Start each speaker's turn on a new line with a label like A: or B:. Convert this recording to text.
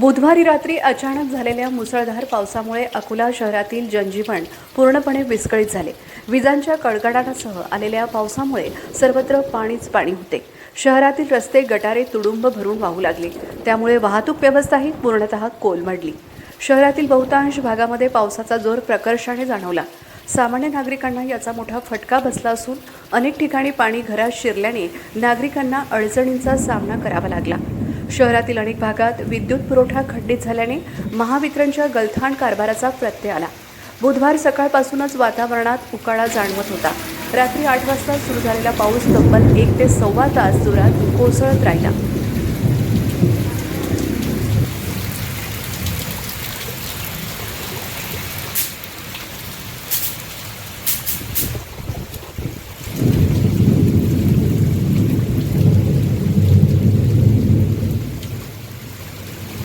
A: बुधवारी रात्री अचानक झालेल्या मुसळधार पावसामुळे अकोला शहरातील जनजीवन पूर्णपणे विस्कळीत झाले. विजांच्या कडकडाटासह आलेल्या पावसामुळे सर्वत्र पाणीच पाणी होते. शहरातील रस्ते गटारे तुडुंब भरून वाहू लागले. त्यामुळे वाहतूक व्यवस्थाही पूर्णतः कोलमडली. शहरातील बहुतांश भागामध्ये पावसाचा जोर प्रकर्षाने जाणवला. सामान्य नागरिकांना याचा मोठा फटका बसला असून अनेक ठिकाणी पाणी घरात शिरल्याने नागरिकांना अडचणींचा सामना करावा लागला. शहरातील अनेक भागात विद्युत पुरवठा खंडित झाल्याने महावितरणच्या गलथान कारभाराचा प्रत्यय आला. बुधवार सकाळपासूनच वातावरणात उकाळा जाणवत होता. रात्री आठ वाजता सुरू झालेला पाऊस तब्बल एक ते सव्वा तास जोरात कोसळत राहिला.